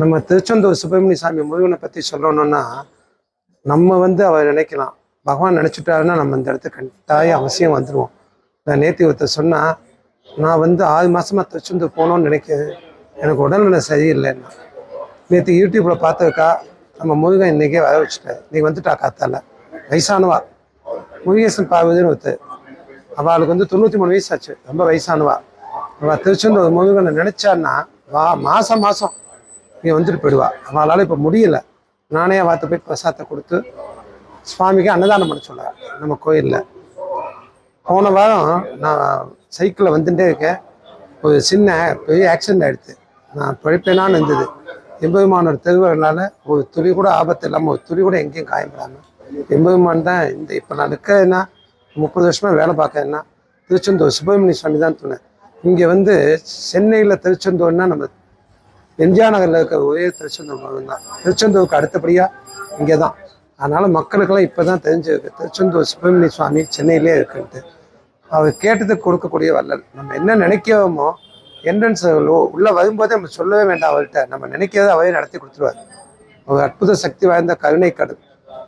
நம்ம திருச்செந்தூர் சுப்பிரமணிய சாமி முருகனை பற்றி சொல்லணும்னா நம்ம வந்து அவர் நினைக்கலாம். பகவான் நினச்சிட்டாருன்னா நம்ம இந்த இடத்துக்கு கட்டாயம் அவசியம் வந்துடுவோம் நான் நேற்று ஒருத்தர் சொன்னால் நான் வந்து ஆறு மாதமாக திருச்செந்தூர் போகணும்னு நினைக்கிறது எனக்கு உடல்நிலை சரியில்லைன்னா. நேற்று யூடியூப்பில் பார்த்ததுக்கா நம்ம முருகன் இன்றைக்கே வர வச்சுட்டாரு. நீ வந்துட்டா காத்தால. வயசானவா? முருகேசன் பார்வதின்னு ஒருத்தர். அவளுக்கு வந்து தொண்ணூற்றி மூணு வயசு ஆச்சு ரொம்ப வயசானவா. அவள் திருச்செந்தூர் முருகனை நினச்சான்னா வா மாதம் மாதம் இங்கே வந்துட்டு போயிடுவா. அவளால் இப்போ முடியல. நானே வார்த்தை போய் பிரசாதத்தை கொடுத்து சுவாமிக்கு அன்னதானம் பண்ண சொல்ல நம்ம கோயிலில். போன வாரம் நான் சைக்கிளில் வந்துட்டே இருக்கேன். ஒரு சின்ன பெரிய ஆக்சிடென்ட் ஆகிடுது நான் பிழைப்பேனான்னு இருந்தது. எம்பெருமானோட திருவர்களால் ஒரு துளி கூட ஆபத்து இல்லாமல் ஒரு துளி கூட எங்கேயும் காயப்படாமல் எம்பெருமான் தான் இந்த இப்போ நான் நிற்கிறேன்னா முப்பது வருஷமாக வேலை பார்க்கறேன்னா திருச்செந்தூர் சுப்பிரமணிய சுவாமி தான் துணை. இங்கே வந்து சென்னையில் திருச்செந்தூர்னா நம்ம எம்ஜிஆர் நகரில் இருக்கிற ஒரே திருச்செந்தூர் மகன் தான். திருச்செந்தூருக்கு அடுத்தபடியாக இங்கே தான் அதனால் மக்களுக்கெல்லாம் இப்போ தான் தெரிஞ்சிருக்கு. திருச்செந்தூர் சுப்பிரமணிய சுவாமி சென்னையிலே இருக்குன்ட்டு. அவர் கேட்டதுக்கு கொடுக்கக்கூடிய வல்லல் நம்ம என்ன நினைக்கிறோமோ என்ட்ரன்ஸ் உள்ளே வரும்போதே நம்ம சொல்லவே வேண்டாம் அவர்கிட்ட. நம்ம நினைக்கிறத அவரே நடத்தி கொடுத்துருவார். ஒரு அற்புத சக்தி வாய்ந்த கருணை கடல்